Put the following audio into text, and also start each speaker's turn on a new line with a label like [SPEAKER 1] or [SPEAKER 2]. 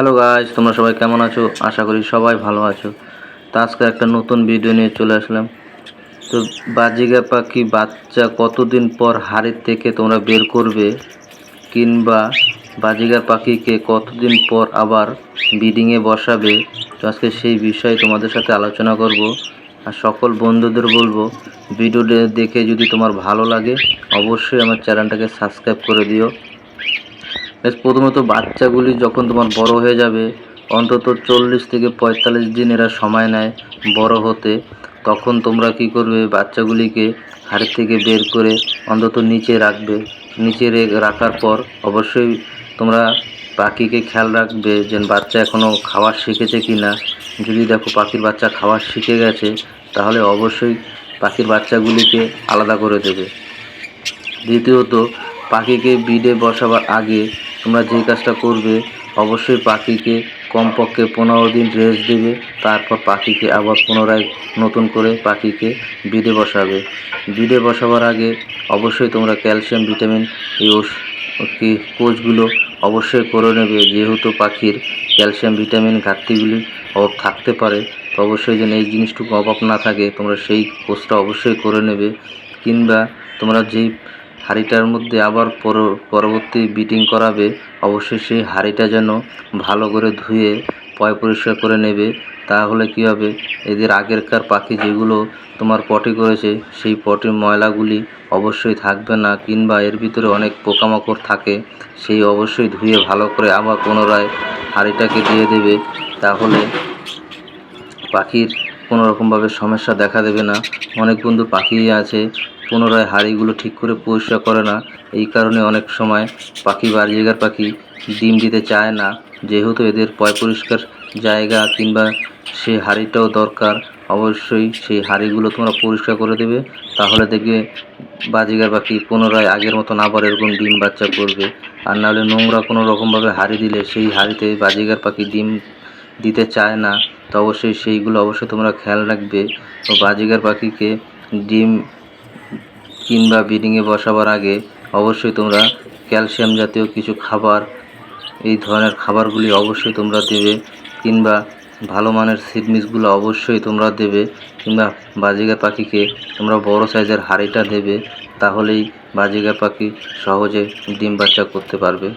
[SPEAKER 1] Hello guys তোমরা সবাই কেমন আছো? আশা করি সবাই ভালো আছো। তো আজকে একটা নতুন ভিডিও নিয়ে চলে আসলাম। তো বাজিগা পাখি বাচ্চা কতদিন পর হাড়ির থেকে তোমরা বের করবে? কিংবা বাজিগার পাখিকে কতদিন পর আবার ব্রিডিংয়ে বসাবে? তো আজকে সেই বিষয়ে তোমাদের সাথে আলোচনা করব। আর সকল বন্ধুদের বলব ভিডিও দেখে যদি তোমার ভালো লাগে, অবশ্যই আমার চ্যানেলটাকে সাবস্ক্রাইব করে দিও। প্রথমত বাচ্চাগুলি যখন তোমার বড় হয়ে যাবে, অন্তত চল্লিশ থেকে পঁয়তাল্লিশ দিন এরা সময় নেয় বড় হতে, তখন তোমরা কি করবে, বাচ্চাগুলিকে হাড়ি থেকে বের করে অন্তত নিচে রাখবে। নিচে রাখার পর অবশ্যই তোমরা পাখিকে খেয়াল রাখবে যে বাচ্চা এখনও খাওয়া শিখেছে কি না যদি দেখো পাখির বাচ্চা খাওয়া শিখে গেছে, তাহলে অবশ্যই পাখির বাচ্চাগুলিকে আলাদা করে দেবে। দ্বিতীয়ত, পাখিকে বিডে বসাবার আগে তোমরা যে কাজটা করবে, অবশ্যই পাখিকে কমপক্ষে পনেরো দিন রেস্ট দেবে, তারপর পাখিকে আবার পুনরায় নতুন করে পাখিকে বিডে বসাবে। বিডে বসাবার আগে অবশ্যই তোমরা ক্যালসিয়াম ভিটামিন এই কি কোচগুলো অবশ্যই করে নেবে। যেহেতু পাখির ক্যালসিয়াম ভিটামিন ঘাটতিগুলি অভাব থাকতে পারে, তো অবশ্যই যেন এই জিনিসটুকু অভাব না থাকে, তোমরা সেই কোর্সটা অবশ্যই করে নেবে। কিংবা তোমরা যেই হাঁড়িটার মধ্যে আবার পরবর্তী বিটিং করাবে অবশ্যই সেই হাঁড়িটা যেন ভালো করে ধুয়ে পয় পরিষ্কার করে নেবে, তাহলে কী হবে? এদের আগেরকার পাখি যেগুলো তোমার পটি করেছে, সেই পটির ময়লাগুলি অবশ্যই থাকবে না, কিংবা এর ভিতরে অনেক পোকামাকড় থাকে, সেই অবশ্যই ধুয়ে ভালো করে আবার পুনরায় হাঁড়িটাকে দিয়ে দেবে, তাহলে পাখির কোনো রকমভাবে সমস্যা দেখা দেবে না। অনেক বন্ধু পাখি আছে পুনরায় হাঁড়িগুলো ঠিক করে পরিষ্কার করে না। এই কারণে অনেক সময় পাখি বাড়িজাগার পাখি ডিম দিতে চায় না। যেহেতু এদের পয় পরিষ্কার জায়গা কিংবা সেই হাঁড়িটাও দরকার, অবশ্যই সেই হাঁড়িগুলো তোমরা পরিষ্কার করে দেবে। তাহলে দেখবে বাজিগার পাখি পুনরায় আগের মতন আবার এরকম ডিম বাচ্চা করবে। আর নাহলে নোংরা কোনো রকমভাবে হাঁড়ি দিলে সেই হাঁড়িতে বাজিগার পাখি ডিম দিতে চায় না। তো অবশ্যই সেইগুলো অবশ্যই তোমরা খেয়াল রাখবে। তো বাজিগার পাখিকে ডিম কিংবা ব্রিডিংয়ে বসাবার আগে অবশ্যই তোমরা ক্যালসিয়াম জাতীয় কিছু খাবার, এই ধরনের খাবারগুলি অবশ্যই তোমরা দেবে কিংবা ভালো মানের সিডমিসগুলো অবশ্যই তোমরা দেবে কিংবা বাজিগা পাখিকে তোমরা বড় সাইজের হাঁড়িটা দেবে, তাহলেই বাজিগা পাখি সহজে ডিম বাচ্চা করতে পারবে।